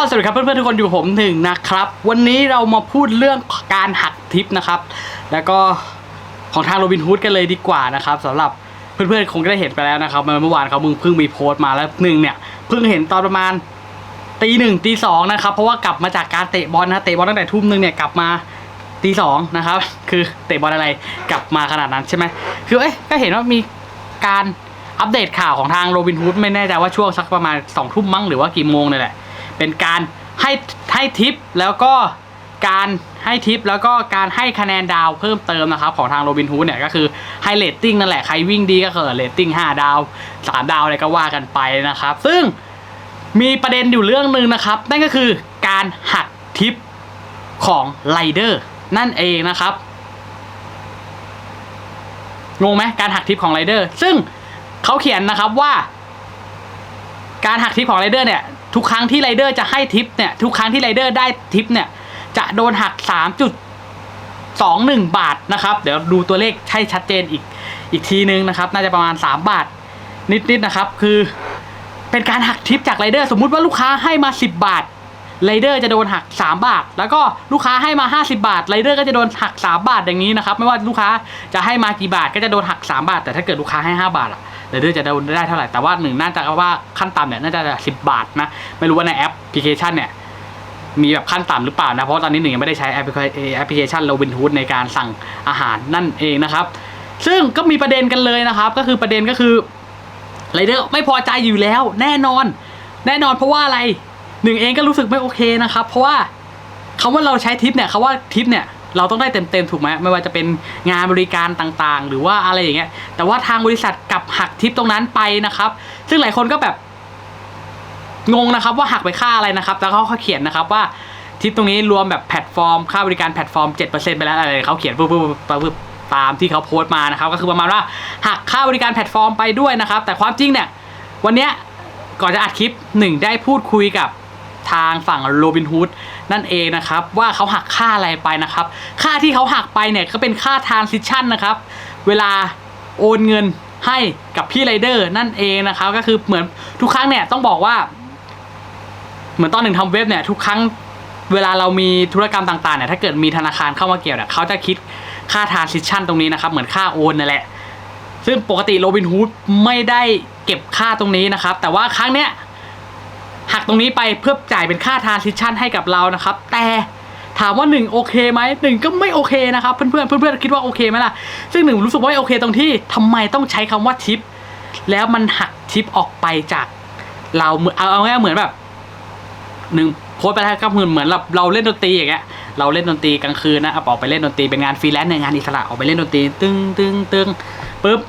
ก็สวัสดีครับเพื่อนๆทุกคนอยู่ผมหนึ่งนะครับ วันนี้เรามาพูดเรื่องการหักทิปนะครับ แล้วก็ของทางโรบินฮูดกันเลยดีกว่านะครับสำหรับเพื่อนๆคงได้เห็นไปแล้วนะครับเมื่อวานเขามึงเพิ่งมีโพสต์มาแล้วหนึ่งเนี่ยเพิ่งเห็นตอนประมาณตีหนึ่งตีสองนะครับ เพราะว่ากลับมาจากการเตะบอลนะเตะบอลตั้งแต่ทุ่มหนึ่งเนี่ยกลับมาตีสองนะครับ คือเตะบอลอะไรกลับมาขนาดนั้นใช่ไหมคือเอ้ยก็เห็นว่ามีการอัปเดตข่าวของทางโรบินฮูดไม่แน่ใจว่าช่วงสักประมาณสองทุ่มมั้งหรือว่ากี่โมงนี่แหละ เป็นการให้ให้ทิปแล้วก็การให้ทิปแล้วก็การให้คะแนนดาวเพิ่มเติมนะครับ ของทางโรบินฮูดเนี่ยก็คือให้เรตติ้งนั่นแหละ ใครวิ่งดีก็คือเรตติ้ง5 ดาว 3 ดาวอะไรก็ว่ากันไปนะครับ ซึ่งมีประเด็นอยู่เรื่องหนึ่งนะครับ นั่นก็คือการหักทิปของไรเดอร์นั่นเองนะครับงงไหมการหักทิปของไรเดอร์ซึ่งเขาเขียนนะครับว่า การหักทิปของไรเดอร์เนี่ย ทุกครั้งที่ไรเดอร์จะให้ทิปเนี่ย ทุกครั้งที่ไรเดอร์ได้ทิปเนี่ย จะโดนหัก3.21บาทนะครับ เดี๋ยวดูตัวเลขให้ชัดเจนอีกอีกทีนึงนะครับ น่าจะประมาณ3บาทนิดๆนะครับ คือเป็นการหักทิปจากไรเดอร์สมมุติว่าลูกค้าให้มา10บาทไรเดอร์จะโดนหัก 3 บาท แล้วก็ลูกค้าให้มา 50 บาทไรเดอร์ก็จะโดนหัก 3 บาทอย่างนี้นะครับ ไม่ว่าลูกค้าจะให้มากี่บาทก็จะโดนหัก 3 บาท แต่ถ้าเกิดลูกค้าให้ 5 บาทอะ เดี๋ยจะโดนได้เท่าไหร่ แต่ว่าหนึ่งน่าจะว่าขั้นต่ำเนี่ยน่าจะสิบบาทนะ ไม่รู้ว่าในแอปพลิเคชันเนี่ยมีแบบขั้นต่ำหรือเปล่านะ เพราะตอนนี้หนึ่งยังไม่ได้ใช้แอปพลิเคชันโรบินฮูดในการสั่งอาหารนั่นเองนะครับ ซึ่งก็มีประเด็นกันเลยนะครับ ก็คือประเด็นก็คือไรเดอร์ไม่พอใจอยู่แล้ว แน่นอน แน่นอนเพราะว่าอะไรหนึ่งเองก็รู้สึกไม่โอเคนะครับ เพราะว่าคำว่าเราใช้ทิปเนี่ยคำว่าทิปเนี่ย เราต้องได้เต็มๆถูกไหมไม่ว่าจะเป็นงานบริการต่างๆ หรือว่าอะไรอย่างเงี้ย แต่ว่าทางบริษัทกลับหักทิปตรงนั้นไปนะครับ ซึ่งหลายคนก็แบบงงนะครับว่าหักไปค่าอะไรนะครับ แล้วเขาเขาเขียนนะครับว่าทิปตรงนี้รวมแบบแพลตฟอร์ม ค่าบริการแพลตฟอร์ม 7%ไปแล้วอะไรเขาเขียนปุ๊บปุ๊บปุ๊บปุ๊บตามที่เขาโพสต์มานะครับ ก็คือประมาณว่าหักค่าบริการแพลตฟอร์มไปด้วยนะครับ แต่ความจริงเนี่ยวันเนี้ยก่อนจะอัดคลิปหนึ่งได้พูดคุยกับ ทางฝั่งโรบินฮูดนั่นเองนะครับ ว่าเขาหักค่าอะไรไปนะครับ ค่าที่เขาหักไปเนี่ยก็เป็นค่าทานซิชั่นนะครับ เวลาโอนเงินให้กับพี่ไรเดอร์นั่นเองนะครับ ก็คือเหมือนทุกครั้งเนี่ยต้องบอกว่า เหมือนตอนหนึ่งทำเว็บเนี่ยทุกครั้งเวลาเรามีธุรกรรมต่างๆเนี่ยถ้าเกิดมีธนาคารเข้ามาเกี่ยวเนี่ยเขาจะคิดค่าทานซิชั่นตรงนี้นะครับ เหมือนค่าโอนนั่นแหละซึ่งปกติโรบินฮูดไม่ได้เก็บค่าตรงนี้นะครับ แต่ว่าครั้งเนี้ย หักตรงนี้ไปเพื่อจ่ายเป็นค่าทานซิชั่นให้กับเรานะครับ แต่ถามว่าหนึ่งโอเคไหมหนึ่งก็ไม่โอเคนะครับเพื่อนๆเพื่อนคิดว่าโอเคไหมล่ะ ซึ่งหนึ่งรู้สึกว่าไม่โอเคตรงที่ทำไมต้องใช้คำว่าทิป แล้วมันหักทิปออกไปจาก เราเหมือนเอาเอาง่ายเหมือนแบบหนึ่งโพสต์ไปแล้วก็เหมือนเหมือนเราเราเล่นดนตรีอย่างเงี้ยเราเล่นดนตรีกลางคืนนะเอาออกไปเล่นดนตรีเป็นงานฟรีแลนซ์ในงานอิสระออกไปเล่นดนตรีตึ้งตึ้งตึ้งปุ๊บ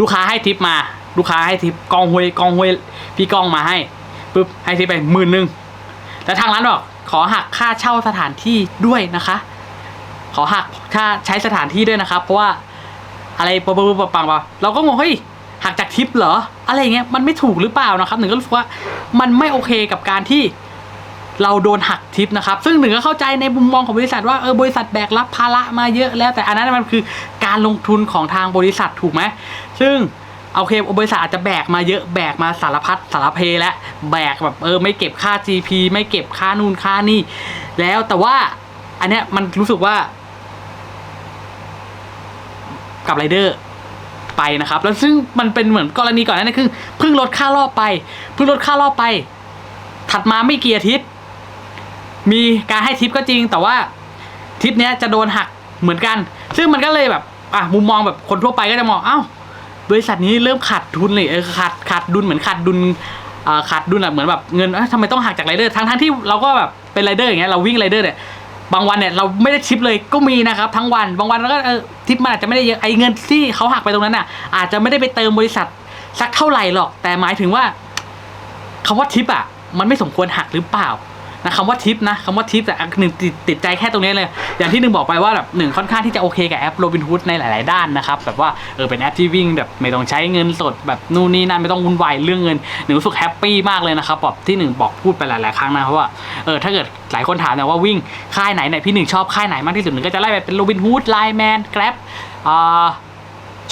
ลูกค้าให้ทิปมา ลูกค้าให้ทิปกองหวยกองหวยพี่กองมาให้ ปุ๊บให้ทิปไปหมื่นหนึ่งแล้วทางร้านบอกขอหักค่าเช่าสถานที่ด้วยนะคะ ขอหักค่าใช้สถานที่ด้วยนะครับ เพราะว่าอะไรปะปะปะปังปะเราก็งงเฮ้ยหักจากทิปเหรอ อะไรเงี้ยมันไม่ถูกหรือเปล่านะครับหนึ่งก็รู้สึกว่ามันไม่โอเคกับการที่เราโดนหักทิปนะครับ ซึ่งหนึ่งก็เข้าใจในมุมมองของบริษัทว่าเออบริษัทแบกรับภาระมาเยอะแล้วแต่อันนั้นมันคือการลงทุนของทางบริษัทถูกไหมซึ่ง โอเคบริษัทอาจจะแบกมาเยอะแบกมาสารพัดสารเพแล้วแบกแบบเออไม่เก็บค่า GP ไม่เก็บค่านู่นค่านี่ แล้วแต่ว่า อันเนี้ยมันรู้สึกว่า กับไรเดอร์ไปนะครับ แล้วซึ่งมันเป็นเหมือนกรณีก่อนหนั้านคือเพิ่งลดค่ารอบไป เพิ่งลดค่ารอบไป ถัดมาไม่กี่อาทิตย์มีการให้ทิปก็จริง แต่ว่าทิปเนี้ยจะโดนหักเหมือนกัน ซึ่งมันก็เลยแบบอะมุมมองแบบคนทั่วไปก็จะมองเอ้า บริษัทนี้เริ่มขาดทุนเลยเออขาดขาดดุลเหมือนขาดดุลขาดดุลอะเหมือนแบบเงินทำไมต้องหักจากไรเดอร์ทั้งทั้งที่เราก็แบบเป็นไรเดอร์อย่างเงี้ยเราวิ่งไรเดอร์เนี่ยบางวันเนี่ยเราไม่ได้ทิปเลยก็มีนะครับทั้งวันบางวันเราก็เออทิปมันอาจจะไม่ได้เยอะไอเงินที่เขาหักไปตรงนั้นน่ะอาจจะไม่ได้ไปเติมบริษัทสักเท่าไหร่หรอก แต่หมายถึงว่าคำว่าทิปอะมันไม่สมควรหักหรือเปล่า นะคำว่าทิปนะคำว่าทิปแต่อันหนึ่งติดใจแค่ตรงนี้เลย อย่างที่หนึ่งบอกไปว่าแบบหนึ่งค่อนข้างที่จะโอเคกับแอปโรบิน o ูดในหลาย ๆ ด้านนะครับแบบว่าเออเป็นแอปที่วิ่งแบบไม่ต้องใช้เงินสดแบบนู่นนี่นั่นไม่ต้องวุ่นวายเรื่องเงินหนึ่งรู้สึกแฮปปี้มากเลยนะครับแบบที่หนึ่งบอกพูดไปหลาย ๆ ครั้งนะเพราะว่าเออถ้าเกิดหลายคนถามนี่ยว่าวิ่งค่ายไหนเนี่ยพี่หนึ่งชอบค่ายไหนมากที่สุดหนึ่งก็จะไล่ไปเป็นโรบิน o ูดไลแมนแกร็บอ่า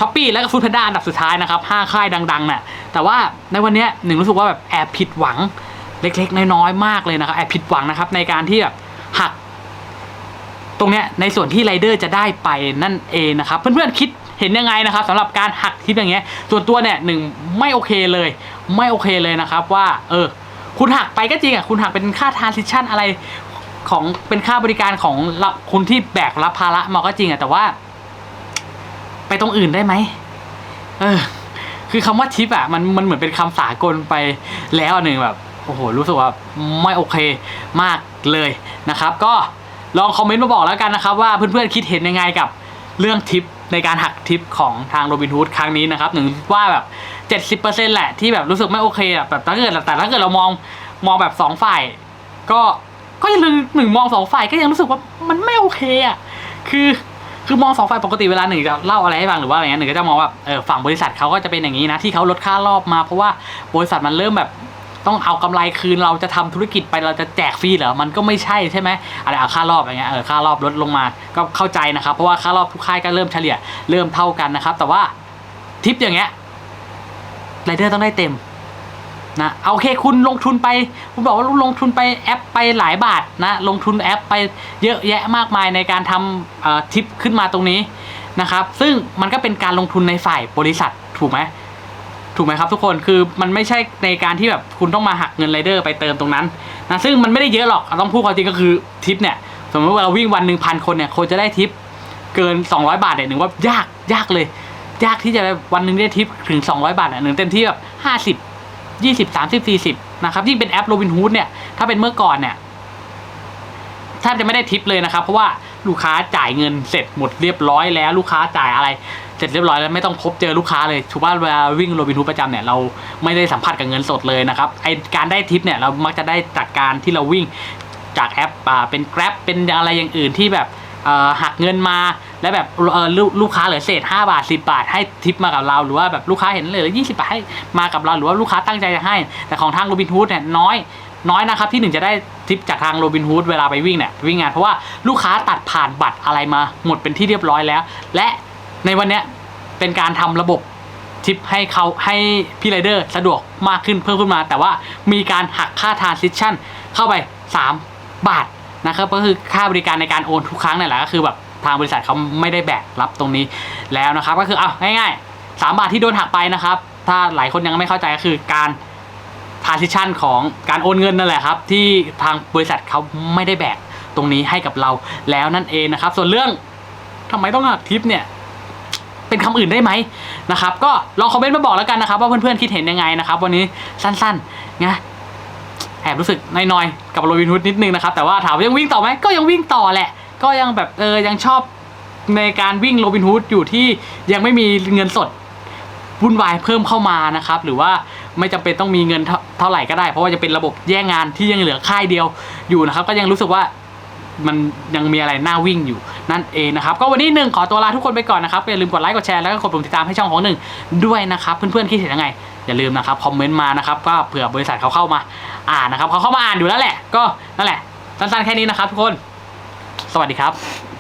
ช้อปปี้แล้วก็ฟู้ดแพนด้าอันดับสุดท้ายนะครับห้าค่ายดังๆน่ะแต่ว่าในวันนี้หนึ่งรู้สึกว่าแบบแอบผิดหวัง เล็กๆ น้อยๆมากเลยนะครับแอบผิดหวังนะครับ ในการที่แบบหัก ตรงเนี้ยในส่วนที่ไรเดอร์จะได้ไปนั่นเองนะครับ เพื่อนๆคิดเห็นยังไงนะครับสำหรับการหักทิปอย่างเงี้ย ส่วนตัวเนี่ยหนึ่งไม่โอเคเลย ไม่โอเคเลยนะครับ ว่า เออ คุณหักไปก็จริงอะคุณหักเป็นค่าทานซิชั่นอะไรของเป็นค่าบริการของคุณที่แบกรับภาระมาก็จริงอะแต่ว่า ไปตรงอื่นได้ไหมเออ คือคำว่าทิปอะมันมันเหมือนเป็นคำสากลไปแล้วหนึ่งแบบ โอ้โหรู้สึกว่าไม่โอเคมากเลยนะครับ ก็ลองคอมเมนต์มาบอกแล้วกันนะครับ ว่าเพื่อนๆคิดเห็นยังไงกับเรื่องทิปในการหักทิปของทางโรบินฮูดครั้งนี้นะครับหนึ่งว่าแบบเจ็ดสิบเปอร์เซ็นแหละที่แบบรู้สึกไม่โอเคอะแบบถ้าเกิดแต่ถ้าเกิดเรามองมองแบบสองฝ่าย ก็ก็ยังหนึ่งมองสองฝ่ายก็ยังรู้สึกว่ามันไม่โอเคอะคือคือมองสองฝ่ายปกติเวลาหนึ่งจะเล่าอะไรให้ฟังหรือว่าอะไรเงี้ยหนึ่งก็จะมองว่าเออฝั่งบริษัทเขาก็จะเป็นอย่างนี้นะที่เขาลดค่ารอบมาเพราะว่าบริษัทมันเริ่มแบบ ต้องเอากำไรคืนเราจะทำธุรกิจไปเราจะแจกฟรีเหรอมันก็ไม่ใช่ใช่ไหมอะไรเอาค่ารอบอย่างเงี้ยเออค่ารอบลดลงมาก็เข้าใจนะครับ เพราะว่าค่ารอบทุกค่ายก็เริ่มเฉลี่ยเริ่มเท่ากันนะครับ แต่ว่าทิปอย่างเงี้ยไรเดอร์ต้องได้เต็มนะเอาโอเคคุณลงทุนไปคุณบอกว่าลงทุนไปแอปไปหลายบาทนะลงทุนแอปไปเยอะแยะมากมายในการทำทิปขึ้นมาตรงนี้นะครับ ซึ่งมันก็เป็นการลงทุนในฝ่ายบริษัทถูกไหม ถูกไหมครับทุกคนคือมันไม่ใช่ในการที่แบบคุณต้องมาหักเงินไรเดอร์ไปเติมตรงนั้นนะซึ่งมันไม่ได้เยอะหรอกต้องพูดความจริงก็คือทิปเนี่ยสมมติว่าเราวิ่งวันหนึ่งพันคนเนี่ยคนจะได้ทิปเกิน 200 บาทเนี่ยหนึ่งว่ายากยากเลย ยากที่จะวันหนึ่งได้ทิปถึง 200 บาทเนี่ยหนึ่งเต็มที่แบบ50ยี่สิบสามสิบสี่สิบนะครับที่งเป็นแอปโรบินฮูดเนี่ยถ้าเป็นเมื่อก่อนเนี่ยแทบจะไม่ได้ทิปเลยนะครับ เพราะว่าลูกค้าจ่ายเงินเสร็จหมดเรียบร้อยแล้วลูกค้าจ่ายอะไร เสร็จเรียบร้อยแล้วไม่ต้องพบเจอลูกค้าเลยถือว่าเวลาวิ่งโรบินฮูดประจำเนี่ยเราไม่ได้สัมผัสกับเงินสดเลยนะครับไอการได้ทิปเนี่ยเรามักจะได้จากการที่เราวิ่งจากแอปอ่าเป็น Grab เป็นอะไรอย่างอื่นที่แบบหักเงินมาแล้วแบบลูกลูกค้าเหลือเศษ 5 บาท 10 บาท ให้ทิปมากับเราหรือว่าแบบลูกค้าเห็นเหลือ20 บาทให้มากับเราหรือว่าลูกค้าตั้งใจจะให้ แต่ของทางโรบินฮูดเนี่ยน้อยน้อยนะครับที่หนึ่งจะได้ทิปจากทางโรบินฮูดเวลาไปวิ่งเนี่ยวิ่งงานเพราะว่าลูกค้าตัดผ่านบัตรอะไรมาหมดเป็นที่เรียบร้อยแล้ว และ ในวันเนี้ยเป็นการทำระบบทิปให้เขาให้พี่ไรเดอร์สะดวกมากขึ้นเพิ่มขึ้นมา แต่ว่ามีการหักค่าทรานซิชันเข้าไป 3 บาทนะครับก็คือค่าบริการในการโอนทุกครั้งนี่ยแหละก็คือแบบทางบริษัทเขาไม่ได้แบกรับตรงนี้แล้วนะครับ ก็คือเอาง่ายๆ 3 บาทที่โดนหักไปนะครับ ถ้าหลายคนยังไม่เข้าใจก็คือการทรานซิชันของการโอนเงินนั่นแหละครับ ที่ทางบริษัทเขาไม่ได้แบกตรงนี้ให้กับเราแล้วนั่นเองนะครับ ส่วนเรื่องทำไมต้องหักทิปเนี่ย เป็นคำอื่นได้ไหมนะครับ ก็ลองคอมเมนต์มาบอกแล้วกันนะครับ ว่าเพื่อนๆคิดเห็นยังไงนะครับ วันนี้สั้นๆนะแอบรู้สึกน้อยๆกับโรบินฮูดนิดนึงนะครับแต่ว่าถามว่ายังวิ่งต่อไหมก็ยังวิ่งต่อแหละ ก็ยังแบบเออยังชอบในการวิ่งโรบินฮูดอยู่ที่ยังไม่มีเงินสดวุ่นวายเพิ่มเข้ามานะครับ หรือว่าไม่จำเป็นต้องมีเงินเท่าไหร่ก็ได้ เพราะว่าจะเป็นระบบแย่งงานที่ยังเหลือค่ายเดียวอยู่นะครับ ก็ยังรู้สึกว่า มันยังมีอะไรน่าวิ่งอยู่นั่นเองนะครับ ก็วันนี้หนึ่งขอตัวลาทุกคนไปก่อนนะครับอย่าลืมกดไลค์กดแชร์แล้วก็กดปุ่มติดตามให้ช่องของหนึ่งด้วยนะครับ เพื่อนๆคิดเห็นยังไง อย่าลืมนะครับคอมเมนต์มานะครับก็เผื่อบริษัทเขาเข้ามาอ่านนะครับเขาเข้ามาอ่านอยู่แล้วแหละ ก็นั่นแหละสั้นๆแค่นี้นะครับทุกคน สวัสดีครับ